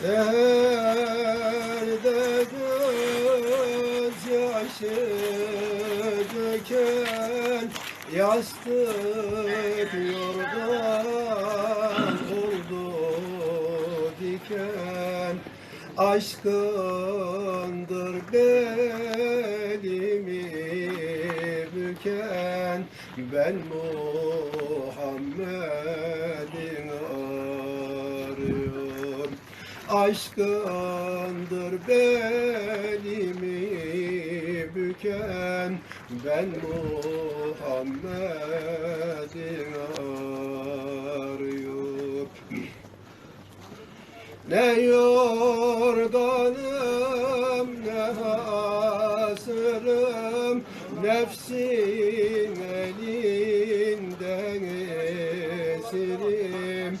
Seherde gözyaşı döken Yastık yorgan oldu diken. Aşkındır belimi büken. Ben Muhammed'in Aşkındır belimi büken Ben Muhammed'in arıyorum Ne yordanım ne hasırım Nefsin elinden esirim.